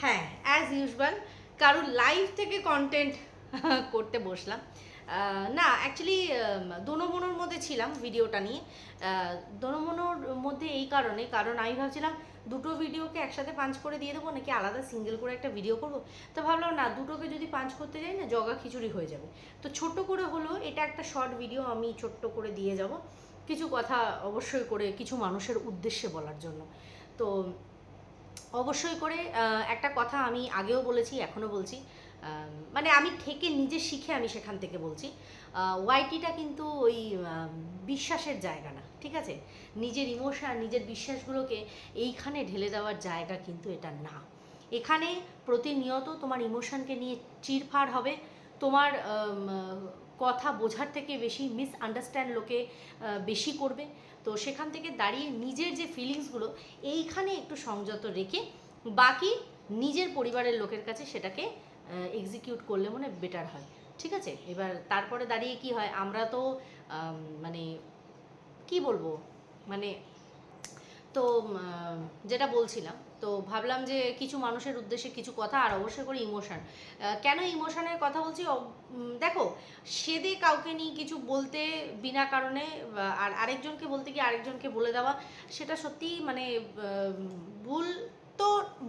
হ্যাঁ as usual কারোর live থেকে কন্টেন্ট করতে বসলাম। না অ্যাকচুয়ালি দোনোমনোর মধ্যে ছিলাম ভিডিওটা নিয়ে। দোনোমনোর মধ্যে এই কারণে, কারণ আমি ভাবছিলাম দুটো ভিডিওকে একসাথে পাঞ্চ করে দিয়ে দেবো, নাকি আলাদা সিঙ্গেল করে একটা ভিডিও করব? তো ভাবলাম, না, দুটোকে যদি পাঞ্চ করতে যাই, না, জগা খিচুড়ি হয়ে যাবে। তো ছোট্ট করে হলো এটা একটা শর্ট ভিডিও আমি ছোট্ট করে দিয়ে যাব। কিছু কথা অবশ্যই করে, কিছু মানুষের উদ্দেশ্যে বলার জন্য। তো অবশ্যই করে একটা কথা আমি আগেও বলেছি এখনও বলছি। মানে আমি থেকে নিজে শিখে আমি সেখান থেকে বলছি। ওয়াইটিটা কিন্তু ওই বিশ্বাসের জায়গা না, ঠিক আছে? নিজের ইমোশন নিজের বিশ্বাসগুলোকে এইখানে ঢেলে দেওয়ার জায়গা কিন্তু এটা না। এখানে প্রতিনিয়ত তোমার ইমোশনকে নিয়ে চিরফাড় হবে। তোমার কথা বোঝার থেকে বেশি মিস আন্ডারস্ট্যান্ড লোকে বেশি করবে। তো সেখান থেকে দাঁড়িয়ে নিজের যে ফিলিংসগুলো এইখানে একটু সংযত রেখে বাকি নিজের পরিবারের লোকের কাছে সেটাকে এক্সিকিউট করলে মনে বেটার হয়। ঠিক আছে? এবার তারপরে দাঁড়িয়ে কি হয়? আমরা তো মানে কি বলব? মানে তো যেটা বলছিলাম তো ভাবলাম যে কিছু মানুষের উদ্দেশ্যে কিছু কথা আর অবশ্যই করে ইমোশন। কেন ইমোশনের কথা বলছি? দেখো, সেদে কাউকে নিয়ে কিছু বলতে বিনা কারণে আর আরেকজনকে বলতে গিয়ে আরেকজনকে বলে দেওয়া, সেটা সত্যি মানে ভুল তো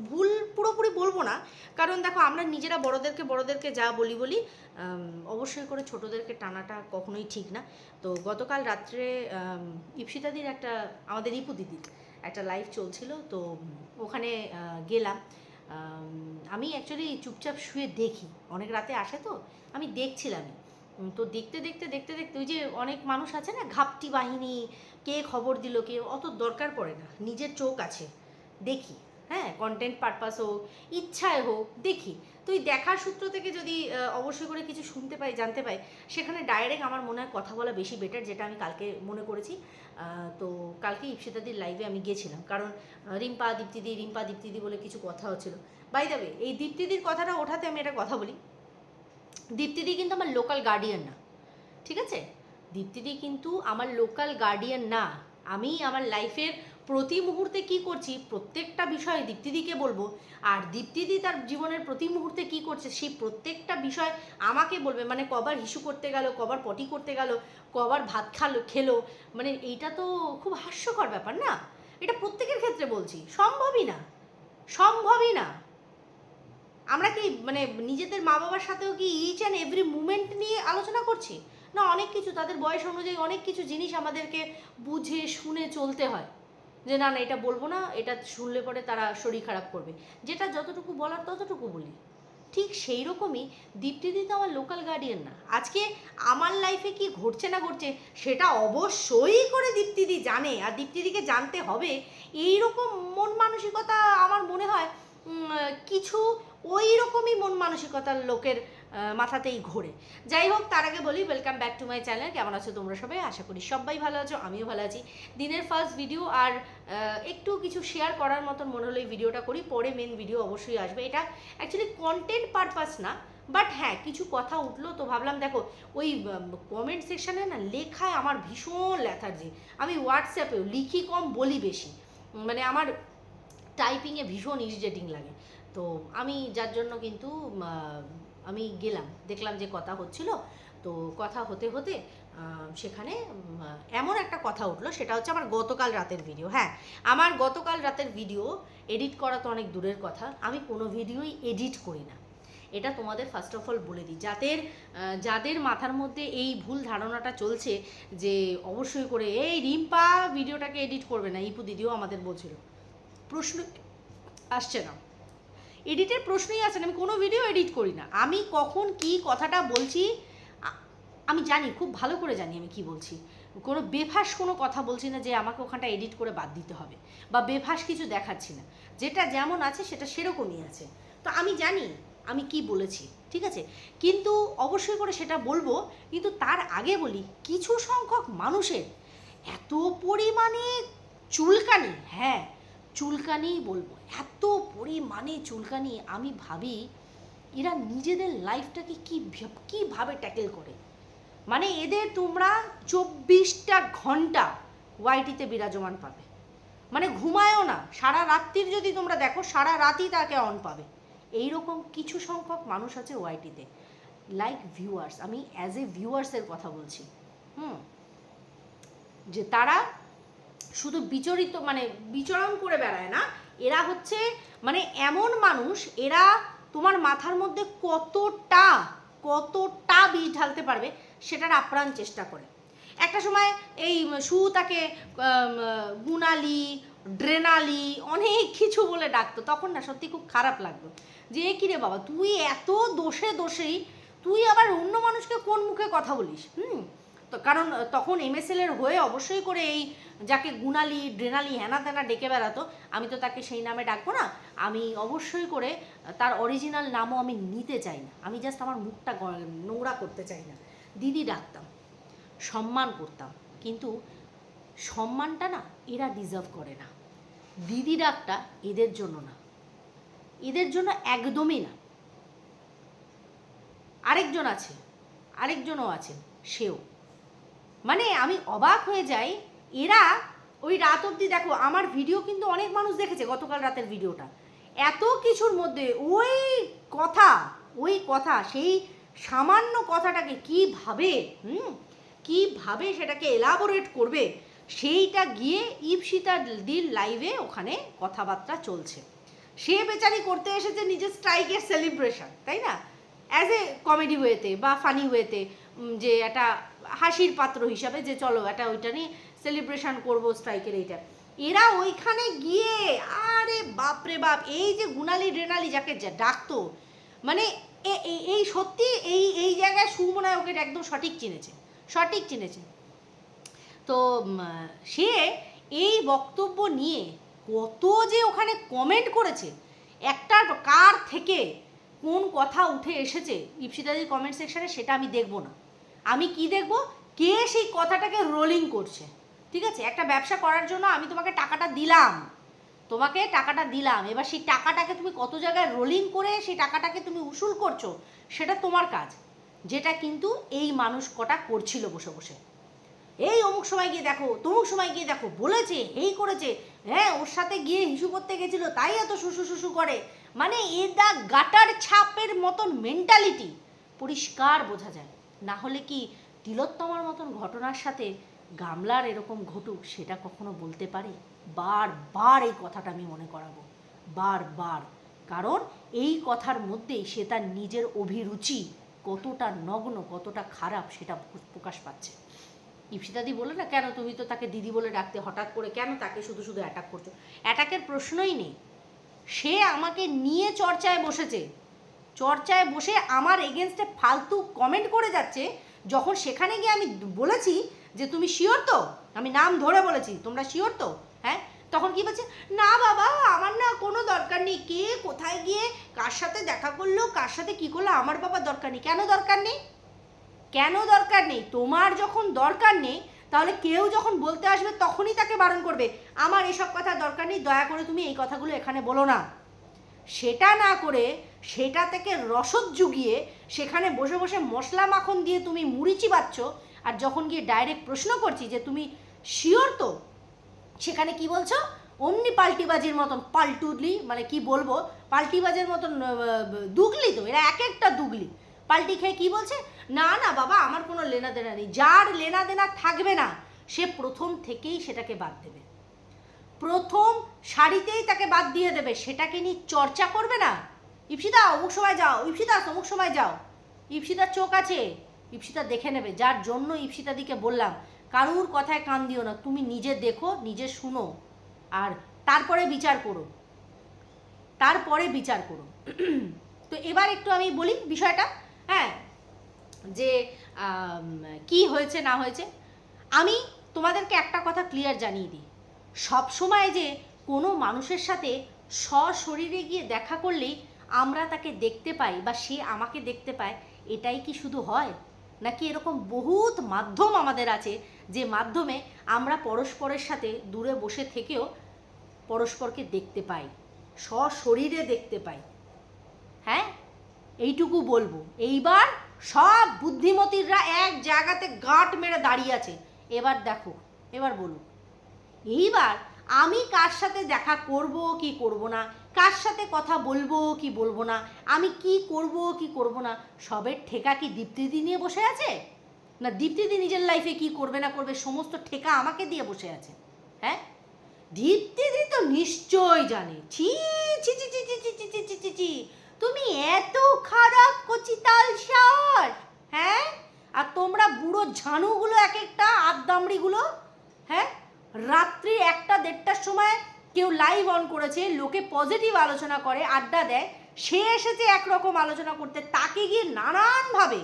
ভুল পুরোপুরি বলব না। কারণ দেখো, আমরা নিজেরা বড়দেরকে বড়দেরকে যা বলি বলি অবশ্যই করে ছোটদেরকে টানাটা কখনোই ঠিক না। তো গতকাল রাত্রে ইপসিতাদির একটা, আমাদের রিপু দিদির একটা লাইভ চলছিল, তো ওখানে গেলাম। আমি অ্যাকচুয়ালি চুপচাপ শুয়ে দেখি। অনেক রাতে আসে তো, আমি দেখছিলামই তো দেখতে দেখতে দেখতে দেখতে ওই যে অনেক মানুষ আছে না, ঘাপটি বাহিনী, কে খবর দিল, কে, অত দরকার পড়ে না। নিজের চোখ আছে, দেখি। হ্যাঁ কন্টেন্ট পারপাস হোক, ইচ্ছায় হোক, দেখি। তো দেখার সূত্র থেকে যদি অবশ্যই করে কিছু শুনতে পাই, জানতে পাই, সেখানে ডাইরেক্ট আমার মনে হয় কথা বলা বেশি বেটার যেটা আমি কালকে মনে করেছি। তো কালকে ইপসিতাদির লাইভে আমি গেছিলাম, কারণ রিম্পা, দীপ্তিদি রিম্পা, দীপ্তিদি বলে কিছু কথা হচ্ছিল। বাই যাবে এই দীপ্তিদির কথাটা ওঠাতে আমি একটা কথা বলি। দীপ্তিদি কিন্তু আমার লোকাল গার্ডিয়ান না, ঠিক আছে? দীপ্তিদি কিন্তু আমার লোকাল গার্ডিয়ান না। আমি আমার লাইফের প্রতি মুহূর্তে কি করছি, প্রত্যেকটা বিষয়ে দীপ্তিদিকে বলব। আর দীপ্তিদি তার জীবনের প্রতি মুহূর্তে কি করছে, সেই প্রত্যেকটা বিষয় আমাকে বলবে। মানে কবার হিসু করতে গেল, কবার পটি করতে গেল, কবার ভাত খালো, খেলো। মানে এইটা তো খুব হাস্যকর ব্যাপার না? এটা প্রত্যেকের ক্ষেত্রে বলছি। সম্ভবই না। সম্ভবই না। আমরা কি মানে নিজেদের মা বাবার সাথেও কি ইচ অ্যান্ড এভরি মুমেন্ট নিয়ে আলোচনা করছি? না, অনেক কিছু, তাদের বয়স অনুযায়ী অনেক কিছু জিনিস আমাদেরকে বুঝে, শুনে চলতে হয়। যে না না, এটা বলব না, এটা শুনলে পরে তারা শরীর খারাপ করবে। যেটা যতটুকু বলার ততটুকু বলি। ঠিক সেই রকমই দীপ্তিদি তো আমার লোকাল গার্ডিয়ান না। আজকে আমার লাইফে কি ঘটছে না ঘটছে, সেটা অবশ্যই করে দীপ্তিদি জানে। আর দীপ্তিদিকে জানতে হবে এই রকম মন মানসিকতা আমার মনে হয় কিছু ওই রকমই মন মানসিকতার লোকের মাথাতেই ঘোরে। যাই হোক, তার আগে বলি welcome back to my channel কেমন আছো তোমরা সবাই? আশা করি সবাই ভালো আছো, আমিও ভালো আছি। দিনের ফার্স্ট ভিডিও আর একটু কিছু শেয়ার করার মতন মনে হলো এই ভিডিওটা করি। পরে মেন ভিডিও অবশ্যই আসবে। এটা অ্যাকচুয়ালি কন্টেন্ট পারপাস না বাট হ্যাঁ কিছু কথা উঠল তো ভাবলাম, দেখো, ওই কমেন্ট সেকশানে না লেখায় আমার ভীষণ ল্যাথার্জি আমি হোয়াটসঅ্যাপেও লিখি কম, বলি বেশি। মানে আমার টাইপিংয়ে ভীষণ ইরিটেটিং লাগে। তো আমি, যার জন্য কিন্তু আমি গেলাম, দেখলাম যে কথা হচ্ছিল। তো কথা হতে হতে সেখানে এমন একটা কথা উঠল, সেটা হচ্ছে আমার গতকাল রাতের ভিডিও হ্যাঁ আমার গতকাল রাতের ভিডিও এডিট করা তো অনেক দূরের কথা, আমি কোনো ভিডিওই এডিট করি না। এটা তোমাদের ফার্স্ট অফ অল বলে দিই। যাদের যাদের মাথার মধ্যে এই ভুল ধারণাটা চলছে যে অবশ্যই করে, এই রিম্পা ভিডিওটাকে এডিট করবে না। ইপু দিদিও আমাদের বলছিল। প্রশ্ন আসছে না। এডিটের প্রশ্নই আসে না, আমি কোনো ভিডিও এডিট করি না। আমি কখন কি কথাটা বলছি আমি জানি, খুব ভালো করে জানি আমি কি বলছি। কোনো বেফাস কোনো কথা বলছি না যে আমাকে ওখানটা এডিট করে বাদ দিতে হবে, বা বেফাস কিছু দেখাচ্ছি না। যেটা যেমন আছে, সেটা সেরকমই আছে। তো আমি জানি, আমি কি বলেছি, ঠিক আছে? কিন্তু অবশ্যই করে সেটা বলব, কিন্তু তার আগে বলি, কিছু সংখ্যক মানুষের এত পরিমাণে চুলকানি হ্যাঁ চুলকানিই বলব। এত পরিমাণে চুলকানি আমি ভাবি, এরা নিজেদের লাইফটাকে কি ভাব- কীভাবে ট্যাকেল করে? মানে এদের তোমরা চব্বিশটা ঘণ্টা ওয়াইটিতে বিরাজমান পাবে। মানে ঘুমায়ও না, সারা রাত্রির যদি তোমরা দেখো, সারা রাতই তাকে অন পাবে। এইরকম কিছু সংখ্যক মানুষ আছে ওয়াইটিতে লাইক ভিউয়ার্স আমি অ্যাজ এ ভিউয়ার্সের কথা বলছি। হুম? যে তারা শুধু বিচরিত মানে বিচরণ করে বেড়ায় না, এরা হচ্ছে মানে এমন মানুষ, এরা তোমার মাথার মধ্যে কতটা কতটা বীজ ঢালতে পারবে সেটার আপ্রাণ চেষ্টা করে। একটা সময় এই সু তাকে গুণালি, ড্রেনালি অনেক কিছু বলে ডাকতো, তখন না সত্যি খুব খারাপ লাগতো। যে কিরে বাবা, তুই এত দোষে দোষেই তুই আবার অন্য মানুষকে কোন মুখে কথা বলিস? হুম? কারণ তখন এমএসএল এর হয়ে অবশ্যই করে এই যাকে গুণালি, ড্রেনালি, হেনা তেনা ডেকে বেড়াতো, আমি তো তাকে সেই নামে ডাকবো না। আমি অবশ্যই করে তার অরিজিনাল নামও আমি নিতে চাই না। আমি জাস্ট আমার মুখটা নোংরা করতে চাই না। দিদি ডাকতাম, সম্মান করতাম, কিন্তু সম্মানটা না এরা ডিজার্ভ করে না। দিদি ডাকটা এদের জন্য না। এদের জন্য একদমই না। আরেকজন আছে, আরেকজনও আছেন সেও। মানে আমি অবাক হয়ে যাই। এরা ওই রাত অবধি দেখো, আমার ভিডিও কিন্তু অনেক মানুষ দেখেছে গতকাল রাতের ভিডিওটা এত কিছুর মধ্যে ওই কথা ওই কথা, সেই সামান্য কথাটাকে কীভাবে, হুম? কীভাবে সেটাকে এলাবোরেট করবে, সেইটা গিয়ে ইপসিতা দিল লাইভে ওখানে কথাবার্তা চলছে। সে বেচারি করতে এসেছে নিজের স্ট্রাইকের সেলিব্রেশন তাই না? অ্যাজ এ কমেডি ওয়েতে বা ফানি ওয়েতে যে একটা হাসির পাত্র হিসাবে যে চলো এটা ওইটা নিয়ে সেলিব্রেশন করব স্ট্রাইকের এইটা। এরা ওইখানে গিয়ে, আরে বাপরে বাপ, এই যে গুনালি ড্রেনালি যাকে ডাকতো মানে এই সত্যি এই এই জায়গায় সুমনা ওকে একদম সঠিক চিনেছে সঠিক চিনেছে। তো সে এই বক্তব্য নিয়ে কত যে ওখানে কমেন্ট করেছে, একটার পর- কার থেকে কোন কথা উঠে এসেছে ইপসিতাদির কমেন্ট সেকশনে সেটা আমি দেখব না। আমি কি দেখব? কে সেই কথাটাকে রোলিং করছে? ঠিক আছে? একটা ব্যবসা করার জন্য আমি তোমাকে টাকাটা দিলাম। তোমাকে টাকাটা দিলাম। এবার সেই টাকাটাকে তুমি কত জায়গায় রোলিং করে সেই টাকাটাকে তুমি উসুল করছ, সেটা তোমার কাজ। যেটা কিন্তু এই মানুষ কটা করছিল বসে বসে। এই অমুক সময় গিয়ে দেখো, তমুক সময় গিয়ে দেখো, বলেছে, এই করেছে। হ্যাঁ ওর সাথে গিয়ে হিসু করতে গেছিল, তাই এত শুশু শুশু করে। মানে এদা গাটার ছাপের মতন মেন্টালিটি পরিষ্কার বোঝা যায়। না হলে কি তিলোত্তমার মতন ঘটনার সাথে গামলার এরকম ঘটুক সেটা কখনো বলতে পারে? বারবার এই কথাটা আমি মনে করাবো। বার বার। কারণ এই কথার মধ্যেই সে তার নিজের অভিরুচি কতটা নগ্ন, কতটা খারাপ সেটা প্রকাশ পাচ্ছে। ইপসিতাদি বলে না, কেন তুমি তো তাকে দিদি বলে ডাকতে হঠাৎ করে কেন তাকে শুধু শুধু অ্যাটাক করছ? অ্যাটাকের প্রশ্নই নেই। সে আমাকে নিয়ে চর্চায় বসেছে। চর্চায় বসে আমার এগেনস্টে ফালতু কমেন্ট করে যাচ্ছে, যখন সেখানে গিয়ে আমি বলেছি যে তুমি শিওর তো? আমি নাম ধরে বলেছি, তোমরা শিওর তো? হ্যাঁ? তখন কি বলছে? না বাবা, আমার না কোনো দরকার নেই। কে কোথায় গিয়ে কার সাথে দেখা করল, কার সাথে কি করল, আমার বাবার দরকার নেই। কেন দরকার নেই? কেন দরকার নেই? তোমার যখন দরকার নেই, তাহলে কেউ যখন বলতে আসবে, তখনই তাকে বারণ করবে। আমার এসব কথা দরকার নেই, দয়া করে তুমি এই কথাগুলো এখানে বলো না। সেটা না করে সেটা থেকে রসদ জুগিয়ে সেখানে বসে বসে মশলা মাখন দিয়ে তুমি মুড়ি চিবাচ্ছ, আর যখন গিয়ে ডাইরেক্ট প্রশ্ন করছি যে তুমি শিওর তো? সেখানে কি বলছো? অমনি পাল্টিবাজির মতন পাল্টুলি মানে কি বলব? পাল্টিবাজের মতন দুগলি তো, এরা এক একটা দুগলি। পাল্টি খেয়ে কি বলছে? না না, বাবা, আমার কোনো লেনা দেনা নেই। যার লেনা দেনা থাকবে না, সে প্রথম থেকেই সেটাকে বাদ দেবে। প্রথম শাড়িতেই তাকে বাদ দিয়ে দেবে, সেটাকে নিয়ে চর্চা করবে না? ইপসিতা অমুক সময় যাও ইপসিতা অমুক সময় যাও। ইপসিতার চোখ আছে, ইপসিতা দেখে নেবে। যার জন্য ইপসিতাদিকে বললাম, কারুর কথায় কান দিও না, তুমি নিজে দেখো, নিজে শুনো, আর তারপরে বিচার করো। তারপরে বিচার করো। তো এবার একটু আমি বলি বিষয়টা হ্যাঁ যে কি হয়েছে, না হয়েছে। আমি তোমাদেরকে একটা কথা ক্লিয়ার জানিয়ে দিই। সব সময় যে কোনো মানুষের সাথে সশরীরে গিয়ে দেখা করলেই আমরা তাকে দেখতে পাই বা সে আমাকে দেখতে পায়, এটাই কি শুধু হয়? নাকি এরকম বহুত মাধ্যম আমাদের আছে যে মাধ্যমে আমরা পরস্পরের সাথে দূরে বসে থেকেও পরস্পরকে দেখতে পাই, সশরীরে দেখতে পাই। হ্যাঁ? এইটুকু বলব। এইবার সব বুদ্ধিমতীরা এক জায়গাতে গাঁট মেরে দাঁড়িয়ে আছে। এবার দেখো, এবার বলুন। এইবার আমি কার সাথে দেখা করব কি করব না কার সাথে কথা বলব কি বলব না আমি কি করব কি করব না সবের ঠেকা কি দীপ্তিদি নিয়ে বসে আছে না দীপ্তিদি নিজের লাইফে কি করবে না করবে সমস্ত ঠেকা আমাকে দিয়ে বসে আছে হ্যাঁ দীপ্তিদি তো নিশ্চয় জানে ছি ছি ছি ছি ছি ছি ছি ছি ছি ছি ছি তুমি এত খারাপ কচিতাল সার হ্যাঁ আর তোমরা বুড়ো ঝানুগুলো এক একটা আদামড়িগুলো হ্যাঁ রাত্রি একটা দেড়টার সময় কেউ লাইভ অন করেছে, লোকে পজিটিভ আলোচনা করে, আড্ডা দেয়, সে এসেছে একরকম আলোচনা করতে, তাকে গিয়ে নানানভাবে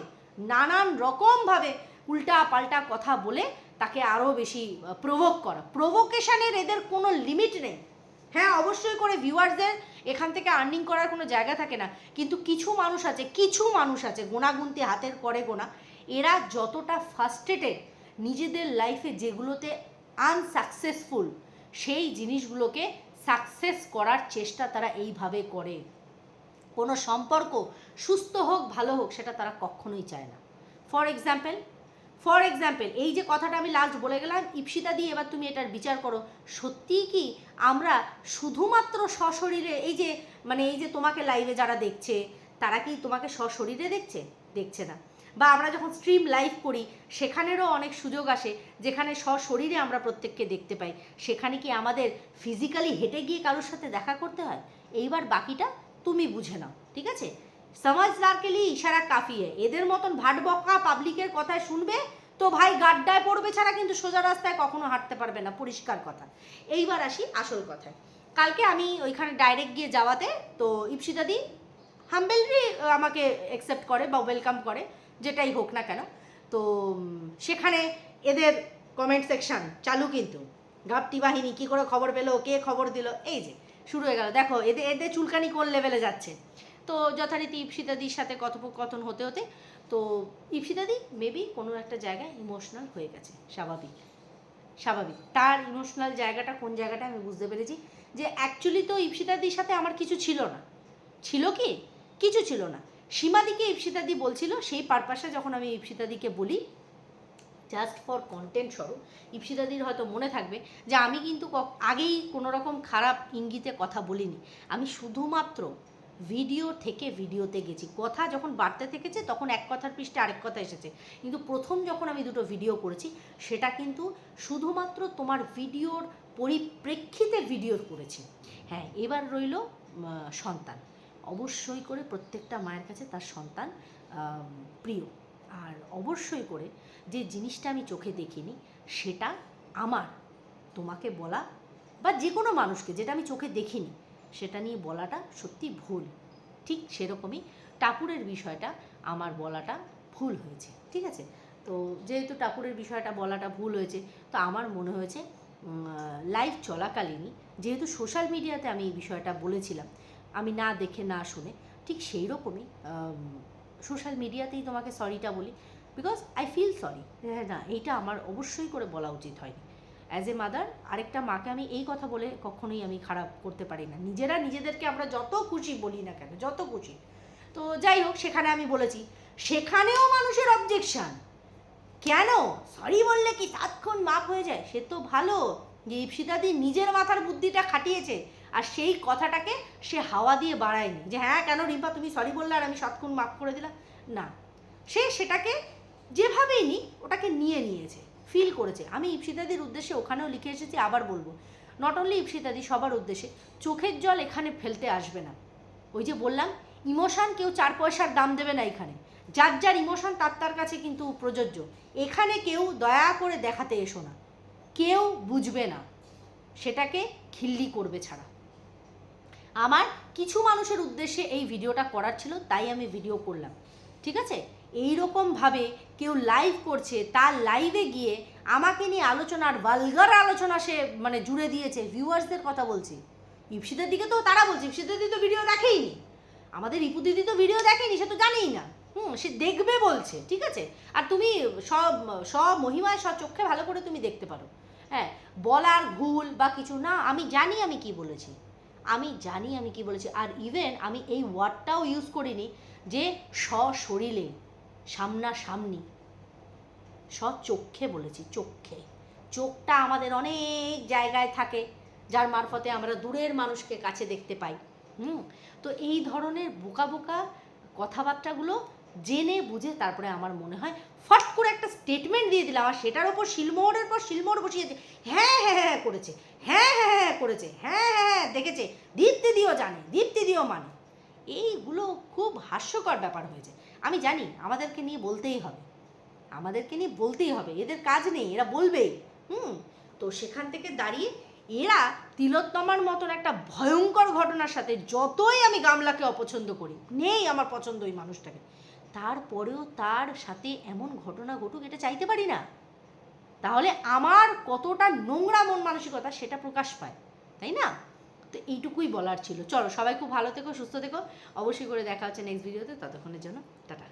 নানান রকমভাবে উল্টা পাল্টা কথা বলে তাকে আরও বেশি প্রভোগ করা। প্রভোকেশনের এদের কোনো লিমিট নেই। হ্যাঁ অবশ্যই করে ভিউয়ার্সদের এখান থেকে আর্নিং করার কোনো জায়গা থাকে না। কিন্তু কিছু মানুষ আছে, কিছু মানুষ আছে, গোনাগুনতি হাতের করে গোনা, এরা যতটা ফার্স্টেটেড নিজেদের লাইফে যেগুলোতে আনসাকসেসফুল সেই জিনিসগুলোকে সাকসেস করার চেষ্টা তারা এইভাবে করে। কোনো সম্পর্ক সুস্থ হোক, ভালো হোক, সেটা তারা কখনোই চায় না। ফর এক্সাম্পল ফর এক্সাম্পল এই যে কথাটা আমি লাস্ট বলে গেলাম, ইপসিতা দিয়ে এবার তুমি এটার বিচার করো। সত্যিই কি আমরা শুধুমাত্র সশরীরে, এই যে মানে এই যে তোমাকে লাইভে যারা দেখছে, তারা কি তোমাকে সশরীরে দেখছে? দেখছে না। বা আমরা যখন স্ট্রিম লাইভ করি, সেখানেরও অনেক সুযোগ আসে, যেখানে সশরীরে আমরা প্রত্যেককে দেখতে পাই। সেখানে কি আমাদের ফিজিক্যালি হেঁটে গিয়ে কারোর সাথে দেখা করতে হয়? এইবার বাকিটা তুমি বুঝে নাও, ঠিক আছে? সমাজদারকে লিয়ে ইশারা কাফিয়ে এদের মতন ভাট বকা পাবলিকের কথায় শুনবে, তো ভাই গাড্ডায় পড়বে ছাড়া কিন্তু সোজা রাস্তায় কখনো হাঁটতে পারবে না, পরিষ্কার কথা। এইবার আসি আসল কথায়। কালকে আমি ওইখানে ডাইরেক্ট গিয়ে যাওয়াতে, তো ইপসিতাদি হাম্বেলরি আমাকে অ্যাকসেপ্ট করে বা ওয়েলকাম করে। যেটাই হোক না কেন, তো সেখানে এদের কমেন্ট সেকশন চালু কিন্তু। ঘাপটি বাহিনী কী করে খবর পেল, কে খবর দিল, এই যে, শুরু হয়ে গেল। দেখো এদের এদের চুলকানি কোন লেভেলে যাচ্ছে? তো, যথারীতি ইপসিতাদির সাথে কথোপকথন হতে হতে, তো, ইপসিতাদি মেবি কোনো একটা জায়গায় ইমোশনাল হয়ে গেছে, স্বাভাবিক। স্বাভাবিক। তার ইমোশনাল জায়গাটা কোন জায়গাটা আমি বুঝতে পেরেছি যে অ্যাকচুয়ালি তো ইপসিতাদির সাথে আমার কিছু ছিল না। ছিল কি? কিছু ছিল না। সীমাদিকে ইপসিতাদি বলছিল, সেই পারপাসে যখন আমি ইপসিতাদিকে বলি জাস্ট ফর কন্টেন্ট স্বরূপ, ইপসিতাদির হয়তো মনে থাকবে যে আমি কিন্তু আগেই কোনো রকম খারাপ ইঙ্গিতে কথা বলিনি। আমি শুধুমাত্র ভিডিও থেকে ভিডিওতে গেছি। কথা যখন বাড়তে থেকেছে, তখন এক কথার পৃষ্ঠে আরেক কথা এসেছে। কিন্তু প্রথম যখন আমি দুটো ভিডিও করেছি, সেটা কিন্তু শুধুমাত্র তোমার ভিডিওর পরিপ্রেক্ষিতে ভিডিও করেছি। হ্যাঁ এবার রইল সন্তান। অবশ্যই করে প্রত্যেকটা মায়ের কাছে তার সন্তান প্রিয়। আর অবশ্যই করে যে জিনিসটা আমি চোখে দেখিনি, সেটা আমার, তোমাকে বলা বা যে কোনো মানুষকে, যেটা আমি চোখে দেখিনি, সেটা নিয়ে বলাটা সত্যি ভুল। ঠিক সেরকমই টাপুরের বিষয়টা আমার বলাটা ভুল হয়েছে। ঠিক আছে? তো যেহেতু টাপুরের বিষয়টা বলাটা ভুল হয়েছে, তো আমার মনে হয়েছে লাইভ চলাকালীনই, যেহেতু সোশ্যাল মিডিয়াতে আমি এই বিষয়টা বলেছিলাম আমি না দেখে, না শুনে, ঠিক সেই রকমই সোশ্যাল মিডিয়াতেই তোমাকে সরিটা বলি বিকজ আই ফিল সরি হ্যাঁ না, এইটা আমার অবশ্যই করে বলা উচিত হয়নি। অ্যাজ এ মাদার আরেকটা মাকে আমি এই কথা বলে কখনোই আমি খারাপ করতে পারি না। নিজেরা নিজেদেরকে আমরা যত খুশি বলি না কেন, যত খুশি। তো যাই হোক, সেখানে আমি বলেছি, সেখানেও মানুষের অবজেকশন কেন? সরি বললে কি তাৎক্ষণ মাপ হয়ে যায়? সে তো ভালো। যে ইপসিতাদি নিজের মাথার বুদ্ধিটা খাটিয়েছে আর সেই কথাটাকে সে হাওয়া দিয়ে বাড়ায়নি যে হ্যাঁ কেন রিম্পা, তুমি সরি বললে আর আমি সৎক্ষণ মাফ করে দিলাম? না। সে সেটাকে যেভাবেই নি ওটাকে নিয়ে নিয়েছে ফিল করেছে। আমি ইপসিতাদির উদ্দেশ্যে ওখানেও লিখে এসেছি, আবার বলব। নট অনলি ইপসিতাদি, সবার উদ্দেশ্যে, চোখের জল এখানে ফেলতে আসবে না। ওই যে বললাম, ইমোশন কেউ চার পয়সার দাম দেবে না এখানে। যার যার ইমোশন, তার তার কাছে কিন্তু প্রযোজ্য। এখানে কেউ দয়া করে দেখাতে এসো না। কেউ বুঝবে না। সেটাকে খিল্লি করবে ছাড়া। আমার কিছু মানুষের উদ্দেশ্যে এই ভিডিওটা করার ছিল, তাই আমি ভিডিও করলাম। ঠিক আছে? এই রকমভাবে কেউ লাইভ করছে, তার লাইভে গিয়ে আমাকে নিয়ে আলোচনার ভালগার আলোচনা সে মানে জুড়ে দিয়েছে ভিউয়ার্সদের কথা বলছি। ইপসিদের দিকে তো তারা বলছে, ইপসিদের দিদি তো ভিডিও দেখেইনি। আমাদের ইপু দিদি তো ভিডিও দেখেনি, সে তো জানেই না। হুম, সে দেখবে বলছে, ঠিক আছে? আর তুমি সব সব মহিমায়, সব চোখে ভালো করে তুমি দেখতে পারো। হ্যাঁ বলার ভুল বা কিছু না, আমি জানি আমি কি বলেছি। আমি জানি আমি কি বলেছি। আর ইভেন আমি এই ওয়ার্ডটাও ইউজ করিনি যে সশরীরে, সামনাসামনি। চোখে বলেছি চোখে চোখটা আমাদের অনেক জায়গায় থাকে, যার মারফতে আমরা দূরের মানুষকে কাছে দেখতে পাই। হুম? তো এই ধরনের বোকা বোকা কথাবার্তাগুলো জেনে বুঝে তারপরে আমার মনে হয় ফট করে একটা স্টেটমেন্ট দিয়ে দিলাম, আর সেটার ওপর শিলমোহরের পর শিলমোহর বসিয়ে দিয়ে হ্যাঁ হ্যাঁ হ্যাঁ করেছে। হ্যাঁ হ্যাঁ হ্যাঁ করেছে। হ্যাঁ হ্যাঁ হ্যাঁ দেখেছে। দীপ্তি দিও জানে, দীপ্তি দিও মানে। এইগুলো খুব হাস্যকর ব্যাপার হয়েছে। আমি জানি, আমাদেরকে নিয়ে বলতেই হবে। আমাদেরকে নিয়ে বলতেই হবে। এদের কাজ নেই, এরা বলবেই। হুম? তো সেখান থেকে দাঁড়িয়ে এরা তিলোত্তমার মতন একটা ভয়ঙ্কর ঘটনার সাথে যতই আমি গামলাকে অপছন্দ করি, নেই আমার পছন্দ ওই মানুষটাকে। তারপরেও তার সাথে এমন ঘটনা ঘটুক, এটা চাইতে পারি না। তাহলে আমার কতটা নোংরা মন মানসিকতা সেটা প্রকাশ পায়, তাই না? তো এইটুকুই বলার ছিল। চলো সবাই খুব ভালো থেকো, সুস্থ থেকো। অবশ্যই করে দেখা হচ্ছে নেক্সট ভিডিওতে ততক্ষণের জন্য টাটা।